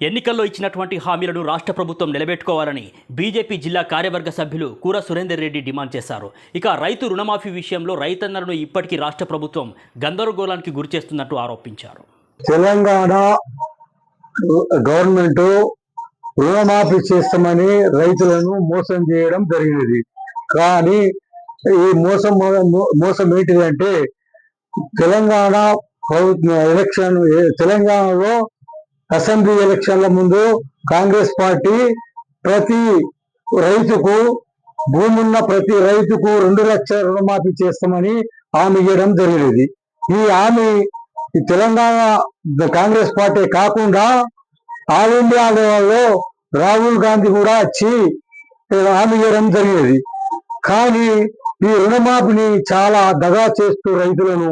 ఎన్నికల్లో ఇచ్చినటువంటి హామీలను రాష్ట్ర ప్రభుత్వం నిలబెట్టుకోవాలని బీజేపీ జిల్లా కార్యవర్గ సభ్యులు కూర సురేందర్ రెడ్డి డిమాండ్ చేశారు. ఇక రైతు రుణమాఫీ విషయంలో రైతన్నలను ఇప్పటికీ రాష్ట్ర ప్రభుత్వం గందరగోళానికి గురిచేస్తున్నట్టు ఆరోపించారు. తెలంగాణ గవర్నమెంట్ రుణమాఫీ చేస్తామని రైతులను మోసం చేయడం జరిగినది. కానీ ఈ మోసం మోసం ఏంటిదంటే తెలంగాణ ప్రభుత్వ ఎలక్షన్ తెలంగాణలో అసెంబ్లీ ఎలక్షన్ల ముందు కాంగ్రెస్ పార్టీ ప్రతి రైతుకు భూమి ఉన్న ప్రతి రైతుకు రెండు లక్షల రుణమాఫీ చేస్తామని హామీ ఇవ్వడం జరిగినది. ఈ హామీ ఈ తెలంగాణ కాంగ్రెస్ పార్టీ కాకుండా ఆల్ ఇండియా లెవెల్లో రాహుల్ గాంధీ కూడా వచ్చి హామీ ఇవ్వడం జరిగేది కానీ ఈ రుణమాఫీని చాలా దగా చేస్తూ రైతులను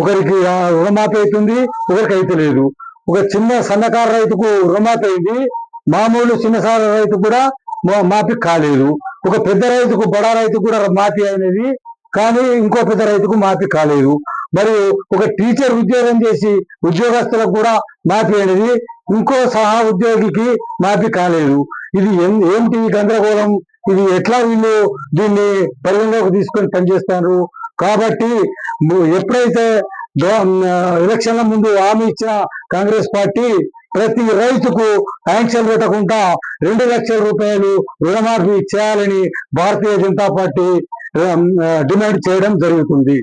ఒకరికి ఆ రుణమాఫీ అవుతుంది ఒకరికి అయితే లేదు. ఒక చిన్న సన్నకారు రైతుకు రుణమాఫీ అయింది. మామూలు చిన్నసార రైతు కూడా మా- మాఫీ కాలేదు. ఒక పెద్ద రైతుకు బడా రైతు కూడా మాఫీ అయినది. కానీ ఇంకో పెద్ద రైతుకు మాఫీ కాలేదు. మరియు ఒక టీచర్ ఉద్యోగం చేసి ఉద్యోగస్తులకు కూడా మాఫీ అనేది ఇంకో సహా ఉద్యోగికి మాఫీ కాలేదు. ఇది ఏమిటి ఏంటి గందరగోళం? ఇది ఎట్లా వీళ్ళు దీన్ని పరిగణలోకి తీసుకొని పనిచేస్తారు కాబట్టి ఎప్పుడైతే ఎలక్షన్ల ముందు హామీ ఇచ్చిన కాంగ్రెస్ పార్టీ ప్రతి రైతుకు ఆంక్షలు పెట్టకుండా రెండు లక్షల రూపాయలు రుణమాఫీ చేయాలని భారతీయ జనతా పార్టీ డిమాండ్ చేయడం జరుగుతుంది.